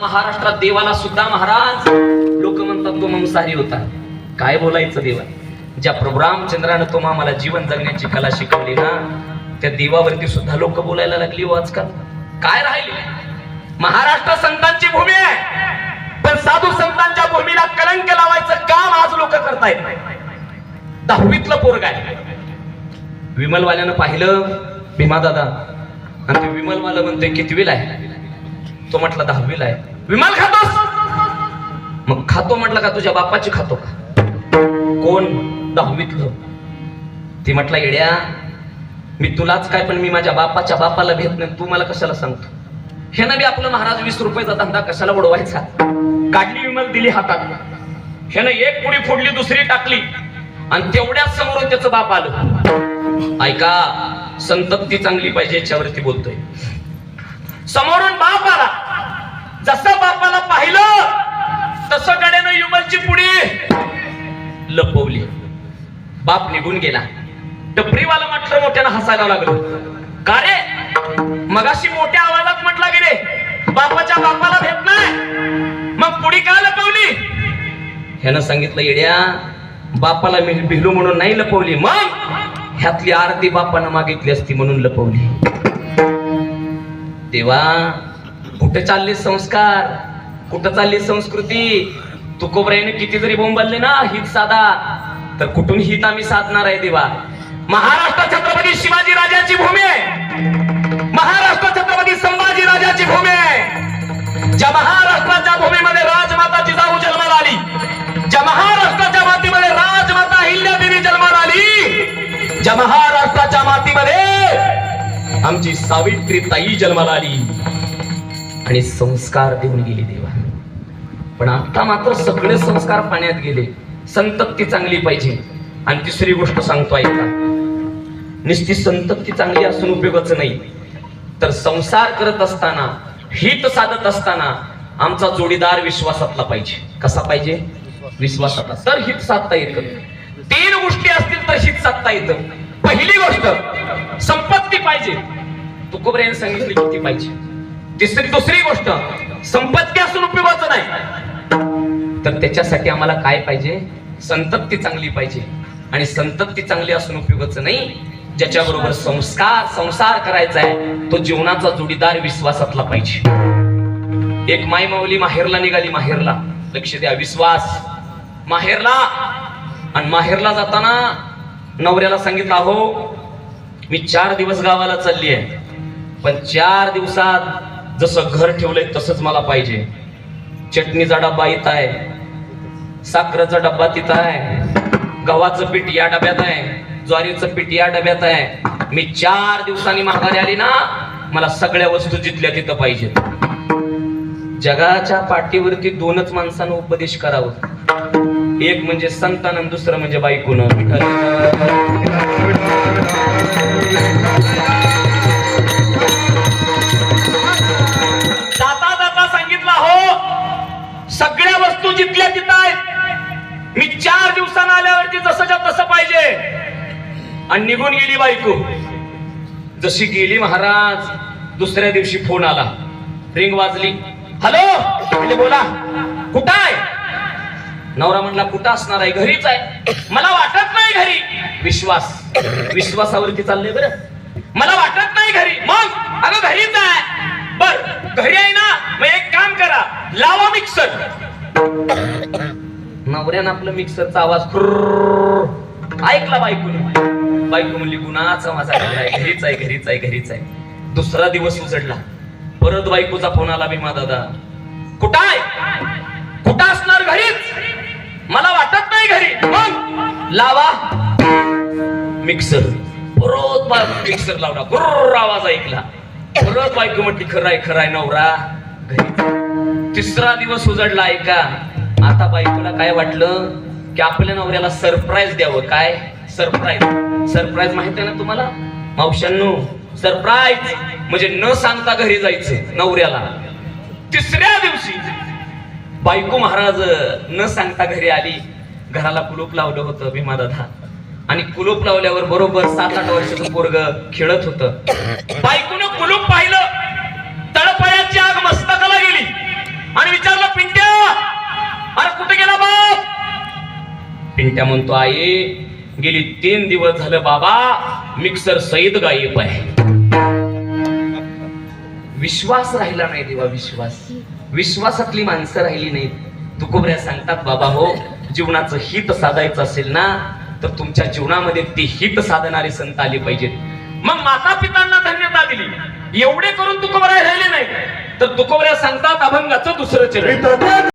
महाराष्ट्रात देवाला सुद्धा महाराज लोक म्हणतात तो मांसाहारी होता. काय बोलायचं देवा? ज्या प्रभू रामचंद्रानं तो आम्हाला जीवन जगण्याची कला शिकवली ना त्या देवावरती सुद्धा लोक बोलायला लागली हो आजकाल. काय राहिले? महाराष्ट्र संतांची भूमी आहे. पण साधू संतांच्या भूमीला कलंक लावायचं काम आज लोक करतायत. दहावीतलं पोरग आहे. विमलवाल्यानं पाहिलं भीमा दादा आणि ते विमलवाला म्हणते कितवीला आहे? तो म्हटला दहावीला आहे. विमान खातोस? मग खातो म्हटलं का तुझ्या बापाची खातो का? कोण दहावीतलं ती म्हटला येड्या मी तुलाच काय पण मी माझ्या बापाच्या बापाला भेट नाही तू मला कशाला सांगतो? हे ना बी आपलं महाराज वीस रुपयाचा धंदा कशाला उडवायचा? काढली विमल दिली हातात. ह्यानं एक पुडी फोडली दुसरी टाकली. आणि तेवढ्याच समोरून त्याचं बाप आलं. ऐका संतप्ती चांगली पाहिजे याच्यावरती बोलतोय. समोरून बाप आला. जसं बापाला पाहिलं तसं गड्यानं युमलची पुढी लपवली. बाप निघून गेला. टपरीवाला म्हटलं मोठ्यानं हसायला लागलं. का रे? मगाशी मोठ्या आवाजात म्हटलं गेले बापाच्या बापाला भेट नाही. मग पुढी का लपवली? ह्यानं सांगितलं येड्या बापाला मी भिलू म्हणून नाही लपवली. मग ह्यातली आरती बापानं मागितली असती म्हणून लपवली. तेव्हा कुठे चालले संस्कार? कुठं चालली संस्कृती? तुकोबराईने किती जरी बोंबलले ना हित साधा. तर कुठून हित आम्ही साधणार आहे देवा? महाराष्ट्र छत्रपती शिवाजी राजाची भूमी आहे. महाराष्ट्र छत्रपती संभाजी राजाची भूमी आहे. ज्या महाराष्ट्राच्या भूमीमध्ये राजमाता जिजाऊ जन्माला आली ज्या महाराष्ट्राच्या मातीमध्ये राजमाता हिल्यादेवी जन्माला आली ज्या महाराष्ट्राच्या मातीमध्ये आमची सावित्री ताई जन्माला आली. आणि संस्कार देऊन गेली देवा. पण आता मात्र सगळे संस्कार पाण्यात गेले. संतप्ती चांगली पाहिजे. आणि तिसरी गोष्ट सांगतो ऐका नुसती संतप्ती चांगली असून उपयोगाच नाही. तर संसार करत असताना हित साधत असताना आमचा जोडीदार विश्वासातला पाहिजे. कसा पाहिजे? विश्वासातला. तर हित साधता येतं. तीन गोष्टी असतील तर हित साधता येतं. पहिली गोष्ट संपत्ती पाहिजे. तुकोबऱ्याने सांगितली किती पाहिजे? तिसरी दुसरी गोष्ट. संपत्ती असून उपयोगाचं नाही. तर त्याच्यासाठी आम्हाला काय पाहिजे? संतप्ती चांगली पाहिजे. आणि संतप्ती चांगली असून उपयोगाचं नाही ज्याच्याबरोबर संस्कार संसार करायचा आहे तो जीवनाचा जोडीदार विश्वासातला पाहिजे. एक माय माऊली माहेरला निघाली माहेरला. लक्ष द्या विश्वास. माहेरला. आणि माहेरला जाताना नवऱ्याला सांगितलं अहो मी चार दिवस गावाला चालली आहे. पण चार दिवसात जसं घर ठेवलंय तसंच मला पाहिजे. चटणीचा डब्बा इथं आहे. साखरेचा डब्बा तिथं आहे. गव्हाचं पीठ या डब्यात आहे. ज्वारीचं पीठ या डब्यात आहे. मी चार दिवसांनी माघारी आली ना मला सगळ्या वस्तू जिथल्या तिथं पाहिजेत. जगाच्या पाठीवरती दोनच माणसानं उपदेश करावं. एक म्हणजे संतान आणि दुसरं म्हणजे बायकोनं जिथल्या तिथं आहेत. मी चार दिवसानं आल्यावरती जसंच्या तसं पाहिजे. आणि निघून गेली बायको. जशी गेली महाराज दुसऱ्या दिवशी फोन आला. रिंग वाजली. हॅलो म्हणजे बोला. कुठं आहे नवरा म्हणला कुठं असणार आहे? घरीच आहे. मला वाटत नाही घरी. विश्वास. विश्वासावरती चाललंय बरं. मला वाटत नाही घरी. मग? अगं घरीच आहे. बर घरी आहे ना? मग एक काम करा. लावा मिक्सर नवऱ्यानं आपलं मिक्सरचा आवाज ऐकला बायकोने बायको म्हणली गुणाचा माझा घरीच आहे घरीच आहे घरीच आहे दुसरा दिवस उजडला परत बायकोचा फोन आला भीमा दादा कुठं आहे कुठं असणार घरीच मला वाटत नाही घरी मग लावा मिक्सर परत मिक्सर लावला गुर्र आवाज ऐकला परत बायको म्हटली खराय आहे नवरा घरी तिसरा दिवस उजडला ऐका. आता बायकोला काय वाटलं की आपल्या नवऱ्याला सरप्राईज द्यावं? काय? सरप्राईज सरप्राईज माहीत आहे ना तुम्हाला? मावशांनो सरप्राईज म्हणजे न सांगता घरी जायचं नवऱ्याला. तिसऱ्या दिवशी बायको महाराज न सांगता घरी आली. घराला कुलूप लावलं होतं भीमा दादा आणि कुलूप लावल्यावर बरोबर सात आठ वर्षाचं पोरग खेळत होतं. बायको त्या म्हणतो आई गेली तीन दिवस झालं बाबा मिक्सर सईद गायब आहे. विश्वास राहिला नाही देवा विश्वास. विश्वासातली माणसं राहिली नाहीत. तुकोबऱ्या सांगतात बाबा हो जीवनाचं हित साधायचं असेल ना तर तुमच्या जीवनामध्ये ती हित साधणारे संत आले पाहिजेत. मग माता पितांना धन्यता दिली. एवढे करून तुकोबऱ्या राहिले नाही तर तुकोबऱ्या सांगतात अभंगाचं दुसरं चरण.